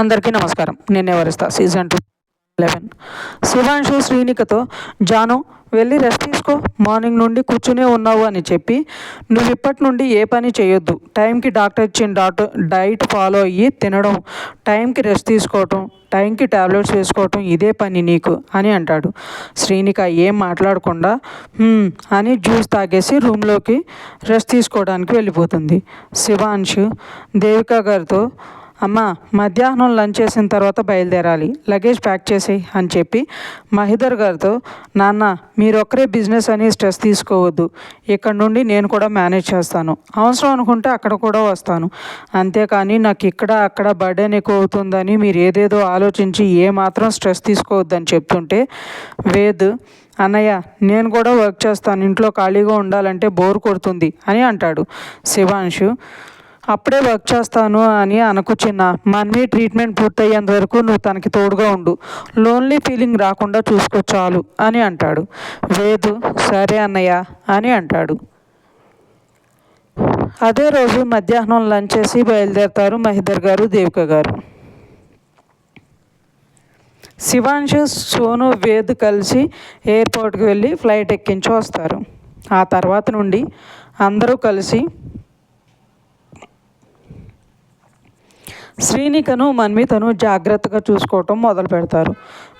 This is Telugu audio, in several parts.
అందరికీ నమస్కారం. నేను ఎవరిస్తా? Season two eleven. శివాంశు శ్రీనికతో జాను వెళ్ళి రెస్ట్ తీసుకో. మార్నింగ్ నుండి కూర్చునే ఉన్నావు అని చెప్పి నువ్వు ఇప్పటి నుండి ఏ పని చేయొద్దు. టైంకి డాక్టర్ ఇచ్చిన డాక్టర్ డైట్ ఫాలో అయ్యి తినడం టైంకి రెస్ట్ తీసుకోవటం టైంకి టాబ్లెట్స్ వేసుకోవటం ఇదే పని నీకు అని అంటాడు. శ్రీనిక ఏం మాట్లాడకుండా అని జ్యూస్ తాగేసి రూమ్లోకి రెస్ట్ తీసుకోవడానికి వెళ్ళిపోతుంది. శివాంశు దేవికా గారితో అమ్మ మధ్యాహ్నం లంచ్ చేసిన తర్వాత బయలుదేరాలి. లగేజ్ ప్యాక్ చేసేయి అని చెప్పి మహిదర్ గారితో నాన్న మీరు ఒక్కరే బిజినెస్ అని స్ట్రెస్ తీసుకోవద్దు. ఇక్కడ నుండి నేను కూడా మేనేజ్ చేస్తాను. అవసరం అనుకుంటే అక్కడ కూడా వస్తాను. అంతేకాని నాకు ఇక్కడ అక్కడ బర్డెన్ ఎక్కువ అవుతుందని మీరు ఏదేదో ఆలోచించి ఏ మాత్రం స్ట్రెస్ తీసుకోవద్దని చెప్తుంటే వేద్ అన్నయ్య నేను కూడా వర్క్ చేస్తాను. ఇంట్లో ఖాళీగా ఉండాలంటే బోర్ కొడుతుంది అని అంటాడు శివాంశు. అప్పుడే వర్క్ చేస్తాను అని అనకు చిన్న మన్వి ట్రీట్మెంట్ పూర్తయ్యేంత వరకు నువ్వు తనకి తోడుగా ఉండు. లోన్లీ ఫీలింగ్ రాకుండా చూసుకో చాలు అని అంటాడు. వేదు సరే అన్నయ్య అని అంటాడు. అదే రోజు మధ్యాహ్నం లంచ్ చేసి బయలుదేరతారు మహిదర్ గారు దేవిక గారు. శివాంశు సోను వేద్ కలిసి ఎయిర్పోర్ట్కి వెళ్ళి ఫ్లైట్ ఎక్కించి వస్తారు. ఆ తర్వాత నుండి అందరూ కలిసి శ్రీనికను మన్మితను జాగ్రత్తగా చూసుకోవటం మొదలు పెడతారు.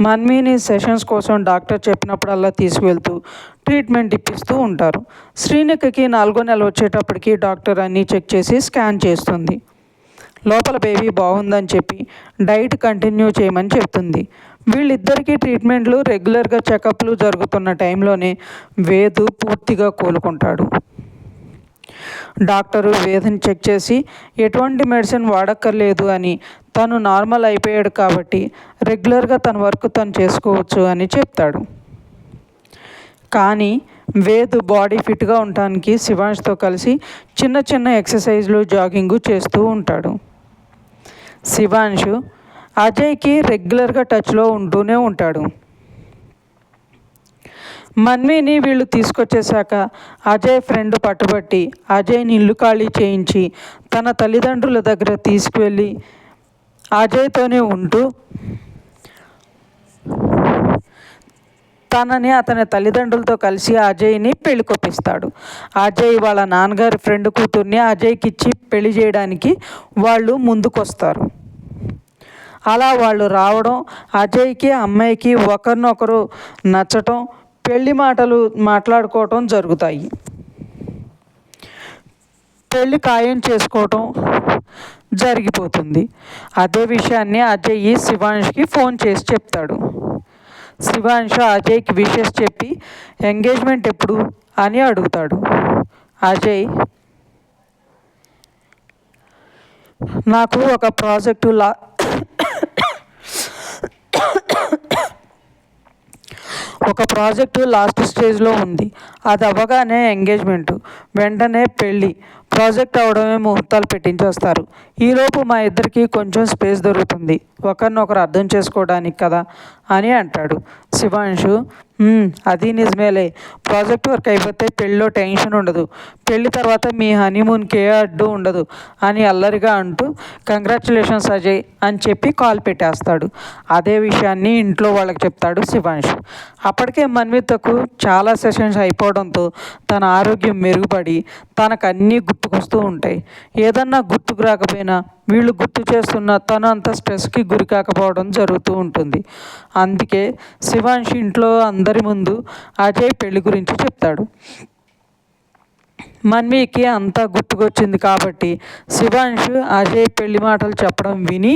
మన్మిని సెషన్స్ కోసం డాక్టర్ చెప్పినప్పుడల్లా తీసుకువెళ్తూ ట్రీట్మెంట్ ఇప్పిస్తూ ఉంటారు. శ్రీనికకి నాలుగో నెల వచ్చేటప్పటికి డాక్టర్ అన్నీ చెక్ చేసి స్కాన్ చేస్తుంది. లోపల బేబీ బాగుందని చెప్పి డైట్ కంటిన్యూ చేయమని చెప్తుంది. వీళ్ళిద్దరికీ ట్రీట్మెంట్లు రెగ్యులర్గా చెకప్లు జరుగుతున్న టైంలోనే వేదు పూర్తిగా కోలుకుంటాడు. డాక్టరు వేదని చెక్ చేసి ఎటువంటి మెడిసిన్ వాడక్కర్లేదు అని. తను నార్మల్ అయిపోయాడు కాబట్టి రెగ్యులర్గా తన వర్క్ తను చేసుకోవచ్చు అని చెప్తాడు. కానీ వేదు బాడీ ఫిట్గా ఉండటానికి శివాంష్తో కలిసి చిన్న చిన్న ఎక్సర్సైజ్లు జాగింగ్ చేస్తూ ఉంటాడు. శివాంశు అజయ్కి రెగ్యులర్గా టచ్లో ఉంటూనే ఉంటాడు. మన్విని వీళ్ళు తీసుకొచ్చేశాక అజయ్ ఫ్రెండ్ పట్టుబట్టి అజయ్ని ఇల్లు ఖాళీ చేయించి తన తల్లిదండ్రుల దగ్గర తీసుకువెళ్ళి అజయ్తోనే ఉంటూ తనని అతని తల్లిదండ్రులతో కలిసి అజయ్ని పెళ్ళి కొప్పిస్తాడు. అజయ్ వాళ్ళ నాన్నగారి ఫ్రెండ్ కూతుర్ని అజయ్కి ఇచ్చి పెళ్ళి చేయడానికి వాళ్ళు ముందుకొస్తారు. అలా వాళ్ళు రావడం అజయ్కి అమ్మాయికి ఒకరినొకరు నచ్చటం పెళ్ళి మాటలు మాట్లాడుకోవటం జరుగుతాయి. పెళ్ళి ఖాయం చేసుకోవటం జరిగిపోతుంది. అదే విషయాన్ని అజయ్ శివాంష్కి ఫోన్ చేసి చెప్తాడు. శివాంశ్ అజయ్కి విషెస్ చెప్పి ఎంగేజ్మెంట్ ఎప్పుడు? అని అడుగుతాడు. అజయ్ నాకు ఒక ప్రాజెక్టు లా ఒక ప్రాజెక్టు లాస్ట్ స్టేజ్లో ఉంది. అది అవ్వగానే ఎంగేజ్మెంట్. వెంటనే పెళ్ళి. ప్రాజెక్ట్ అవడమే ముహూర్తాలు పెట్టించేస్తారు. ఈలోపు మా ఇద్దరికి కొంచెం స్పేస్ దొరుకుతుంది. ఒకరినొకరు అర్థం చేసుకోవడానికి కదా అని అంటాడు శివాంశు. అది నిజమేలే. ప్రాజెక్ట్ వర్క్ అయిపోతే పెళ్ళిలో టెన్షన్ ఉండదు. పెళ్ళి తర్వాత మీ హనీమూన్కి ఏ అడ్డు ఉండదు అని అల్లరిగా అంటూ కంగ్రాచులేషన్స్ అజయ్ అని చెప్పి కాల్ పెట్టేస్తాడు. అదే విషయాన్ని ఇంట్లో వాళ్ళకి చెప్తాడు శివాంశు. అప్పటికే మన్వితకు చాలా సెషన్స్ అయిపోవడంతో తన ఆరోగ్యం మెరుగుపడి తనకు అన్నీ గుర్తుకొస్తూ ఉంటాయి. ఏదన్నా గుర్తుకు రాకపోయినా వీళ్ళు గుర్తు చేస్తున్న తను అంత స్ట్రెస్కి గురి కాకపోవడం జరుగుతూ ఉంటుంది. అందుకే శివాంష్ ఇంట్లో అందరి ముందు అజయ్ పెళ్ళి గురించి చెప్తాడు. మన్వికి అంతా గుర్తుకొచ్చింది కాబట్టి శివాంష్ అజయ్ పెళ్ళి మాటలు చెప్పడం విని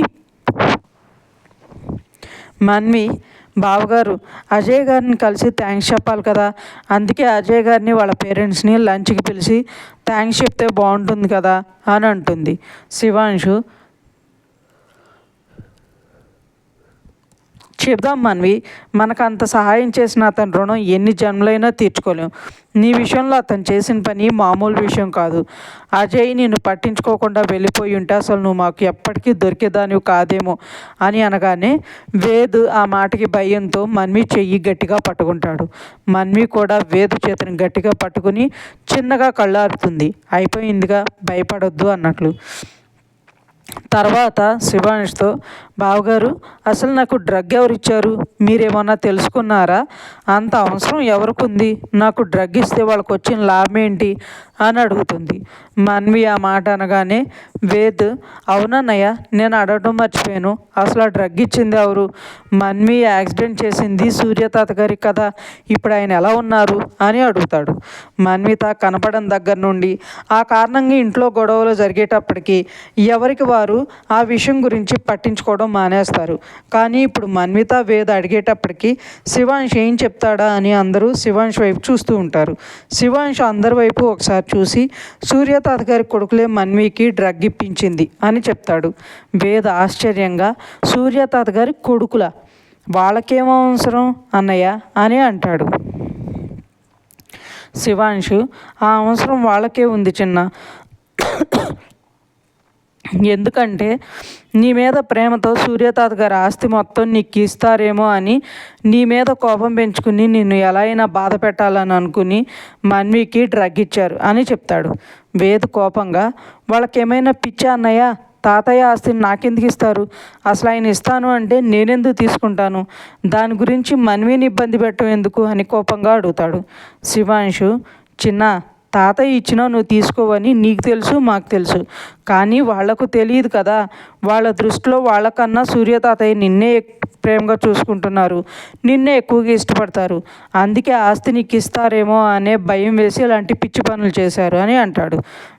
మన్వి బావగారు అజయ్ గారిని కలిసి థ్యాంక్స్ చెప్పాలి కదా. అందుకే అజయ్ గారిని వాళ్ళ పేరెంట్స్ని లంచ్కి పిలిచి థ్యాంక్స్ చెప్తే బాగుంటుంది కదా అని అంటుంది. శివాంశు చెప్దాం మన్వి మనకు అంత సహాయం చేసిన అతని రుణం ఎన్ని జన్మలైనా తీర్చుకోలేం. నీ విషయంలో అతను చేసిన పని మామూలు విషయం కాదు. అజయ్ నిన్ను పట్టించుకోకుండా వెళ్ళిపోయి ఉంటే అసలు నువ్వు మాకు ఎప్పటికీ దొరికేదానివి కాదేమో అని అనగానే వేద్ ఆ మాటకి భయంతో మన్వి చెయ్యి గట్టిగా పట్టుకుంటాడు. మన్వి కూడా వేదు చేతిని గట్టిగా పట్టుకుని చిన్నగా కళ్ళారుతుంది. అయిపోయిందిగా భయపడొద్దు అన్నట్లు. తర్వాత శివానిష్తో బావగారు అసలు నాకు డ్రగ్ ఎవరు ఇచ్చారు మీరేమన్నా తెలుసుకున్నారా? అంత అవసరం ఎవరికి ఉంది నాకు డ్రగ్ ఇస్తే వాళ్ళకి వచ్చిన లాభం ఏంటి అని అడుగుతుంది. మన్వి ఆ మాట అనగానే వేద్ అవునన్నయ్య నేను అడగడం మర్చిపోయాను. అసలు ఆ డ్రగ్ ఇచ్చింది ఎవరు? మన్వి యాక్సిడెంట్ చేసింది సూర్యతాత గారి కదా ఇప్పుడు ఆయన ఎలా ఉన్నారు? అని అడుగుతాడు. మన్విత కనపడడం దగ్గర నుండి ఆ కారణంగా ఇంట్లో గొడవలు జరిగేటప్పటికి ఎవరికి వారు ఆ విషయం గురించి పట్టించుకోవడం మానేస్తారు. కానీ ఇప్పుడు మన్విత వేద అడిగేటప్పటికి శివాంష్ ఏం చెప్తాడా అని అందరూ శివాంష్ వైపు చూస్తూ ఉంటారు. శివాంష్ అందరి వైపు ఒకసారి చూసి సూర్యతాత గారి కొడుకులే మన్వికి డ్రగ్ ఇప్పించింది అని చెప్తాడు. వేద ఆశ్చర్యంగా సూర్యతాత గారి కొడుకుల? వాళ్ళకేం అవసరం అన్నయ్య? అని అంటాడు. శివాంశు ఆ అవసరం వాళ్ళకే ఉంది చిన్న. ఎందుకంటే నీ మీద ప్రేమతో సూర్యతాత గారి ఆస్తి మొత్తం నీకు ఇస్తారేమో అని నీ మీద కోపం పెంచుకుని నిన్ను ఎలా అయినా బాధ పెట్టాలని అనుకుని మన్వికి డ్రగ్ ఇచ్చారు అని చెప్తాడు. వేద కోపంగా వాళ్ళకేమైనా పిచ్చా అన్నయ్య? తాతయ్య ఆస్తిని నాకెందుకు ఇస్తారు? అసలు ఆయన ఇస్తాను అంటే నేనెందుకు తీసుకుంటాను? దాని గురించి మన్విని ఇబ్బంది పెట్టం ఎందుకు? అని కోపంగా అడుగుతాడు. శివాంశు చిన్న తాతయ్య ఇచ్చినా నువ్వు తీసుకోవని నీకు తెలుసు మాకు తెలుసు. కానీ వాళ్ళకు తెలియదు కదా. వాళ్ళ దృష్టిలో వాళ్ళకన్నా సూర్య తాతయ్య నిన్నే ప్రేమగా చూసుకుంటున్నారు. నిన్నే ఎక్కువగా ఇష్టపడతారు. అందుకే ఆస్తి నీకు ఇస్తారేమో అనే భయం వేసి ఇలాంటి పిచ్చి పనులు చేశారు అని అంటాడు.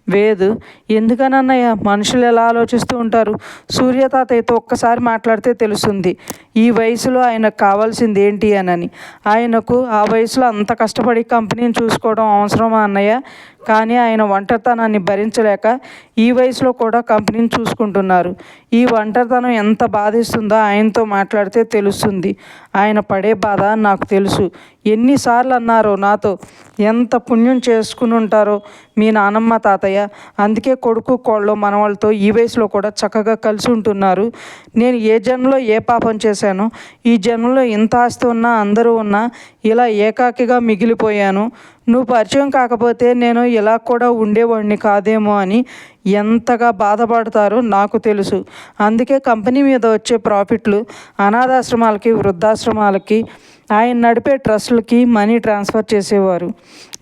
వేదు. ఎందుకనన్నయ్య? మనుషులు ఎలా ఆలోచిస్తూ ఉంటారు? సూర్య తాతయ్యతో ఒక్కసారి మాట్లాడితే తెలుస్తుంది. ఈ వయసులో ఆయనకు కావాల్సింది ఏంటి అని ఆయనకు ఆ వయసులో అంత కష్టపడి కంపెనీని చూసుకోవడం అవసరమా అన్నయ్య? కానీ ఆయన ఒంటరితనాన్ని భరించలేక ఈ వయసులో కూడా కంపెనీని చూసుకుంటున్నారు. ఈ ఒంటరితనం ఎంత బాధిస్తుందో ఆయనతో మాట్లాడితే తెలుస్తుంది. ఆయన పడే బాధ నాకు తెలుసు. ఎన్నిసార్లు అన్నారో నాతో. ఎంత పుణ్యం చేసుకుని ఉంటారో మీ నానమ్మ తాతయ్య. అందుకే కొడుకు కోళ్ళు మనవాళ్ళతో ఈ వయసులో కూడా చక్కగా కలిసి ఉంటున్నారు. నేను ఏ జన్మలో ఏ పాపం చేశాను ఈ జన్మలో ఇంత ఆస్తి ఉన్నా అందరూ ఉన్నా ఇలా ఏకాకిగా మిగిలిపోయాను. నువ్వు పరిచయం కాకపోతే నేను ఇలా కూడా ఉండేవాడిని కాదేమో అని ఎంతగా బాధపడతారో నాకు తెలుసు. అందుకే కంపెనీ మీద వచ్చే ప్రాఫిట్లు అనాథాశ్రమాలకి వృద్ధాశ్రమాలకి ఆయన నడిపే ట్రస్టులకి మనీ ట్రాన్స్ఫర్ చేసేవారు.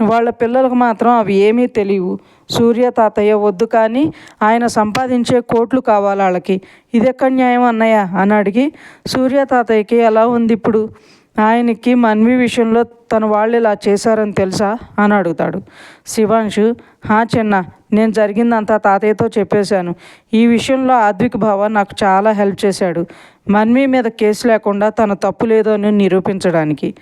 వాళ్ళ పిల్లలకు మాత్రం అవి ఏమీ తెలియవు. సూర్య తాతయ్య వద్దు కానీ ఆయన సంపాదించే కోట్లు కావాలి వాళ్ళకి. ఇదెక్క న్యాయం అన్నయ్య? అని అడిగి సూర్య తాతయ్యకి ఎలా ఉంది ఇప్పుడు? ఆయనకి మన్వి విషయంలో తన వాళ్ళు ఇలా చేశారని తెలుసా? అని అడుగుతాడు. శివాంశు హా చిన్న నేను జరిగిందంతా తాతయ్యతో చెప్పేశాను. ఈ విషయంలో ఆద్విక్ భావ నాకు చాలా హెల్ప్ చేశాడు. మన్వి మీద కేసు లేకుండా తన తప్పు లేదో అని నిరూపించడానికి.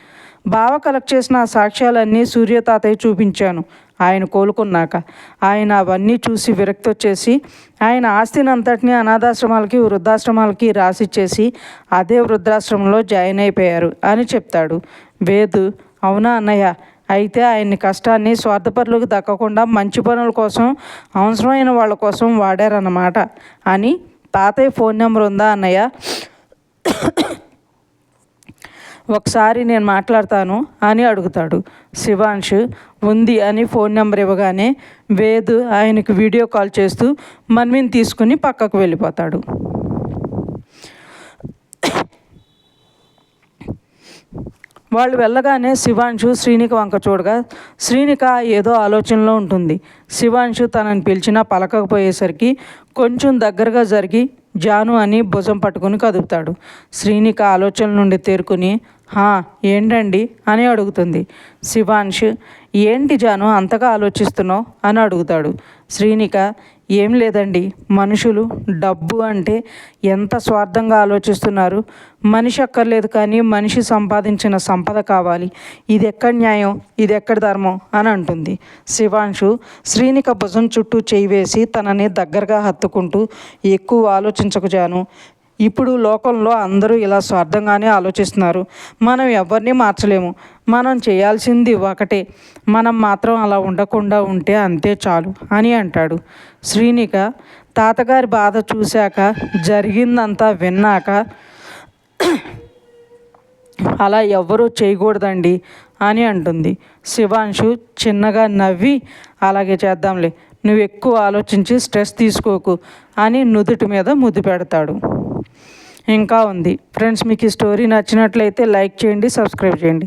బావ కలెక్ట్ చేసిన సాక్ష్యాలన్నీ సూర్య తాతయ్య చూపించాను. ఆయన కోలుకున్నాక. ఆయన అవన్నీ చూసి విరక్తి వచ్చేసి ఆయన ఆస్తిని అంతటినీ అనాథాశ్రమాలకి వృద్ధాశ్రమాలకి రాసిచ్చేసి అదే వృద్ధాశ్రమంలో జాయిన్ అయిపోయారు అని చెప్తాడు. వేదు అవునా అన్నయ్య? అయితే ఆయన్ని కష్టాన్ని స్వార్థపరులకు దక్కకుండా మంచి పనుల కోసం అవసరమైన వాళ్ళ కోసం వాడారన్నమాట అని తాతయ్య ఫోన్ నెంబర్ ఉందా అన్నయ్య? ఒకసారి నేను మాట్లాడతాను అని అడుగుతాడు. శివాంష్ ఉంది అని ఫోన్ నెంబర్ ఇవ్వగానే వేద్ ఆయనకు వీడియో కాల్ చేస్తూ మన్విని తీసుకుని పక్కకు వెళ్ళిపోతాడు. వాళ్ళు వెళ్ళగానే శివాంశు శ్రీనిక వంక చూడగా శ్రీనిక ఏదో ఆలోచనలో ఉంటుంది. శివాంశు తనని పిలిచినా పలకకపోయేసరికి కొంచెం దగ్గరగా జరిగి జాను అని భుజం పట్టుకుని కదుపుతాడు. శ్రీనిక ఆలోచన నుండి తేరుకుని హా ఏంటండి? అని అడుగుతుంది. శివాంష్ ఏంటి జాను అంతగా ఆలోచిస్తున్నావు? అని అడుగుతాడు. శ్రీనిక ఏం లేదండి. మనుషులు డబ్బు అంటే ఎంత స్వార్థంగా ఆలోచిస్తున్నారు. మనిషి అక్కర్లేదు కానీ మనిషి సంపాదించిన సంపద కావాలి. ఇది ఎక్కడ న్యాయం? ఇది ఎక్కడ ధర్మం? అని అంటుంది. శివాంశు శ్రీనిక భుజం చుట్టూ చేయి వేసి తనని దగ్గరగా హత్తుకుంటూ ఎక్కువ ఆలోచించకుజాను ఇప్పుడు లోకంలో అందరూ ఇలా స్వార్థంగానే ఆలోచిస్తున్నారు. మనం ఎవరిని మార్చలేము. మనం చేయాల్సింది ఒకటే. మనం మాత్రం అలా ఉండకుండా ఉంటే అంతే చాలు అని అంటాడు. శ్రీనిక తాతగారి బాధ చూశాక జరిగిందంతా విన్నాక అలా ఎవ్వరూ చేయకూడదండి అని అంటుంది. శివాంశు చిన్నగా నవ్వి అలాగే చేద్దాంలే నువ్వు ఎక్కువ ఆలోచించి స్ట్రెస్ తీసుకోకు అని నుదుటి మీద ముద్దు పెడతాడు. ఇంకా ఉంది. ఫ్రెండ్స్ మీకు ఈ స్టోరీ నచ్చినట్లయితే లైక్ చేయండి సబ్స్క్రైబ్ చేయండి.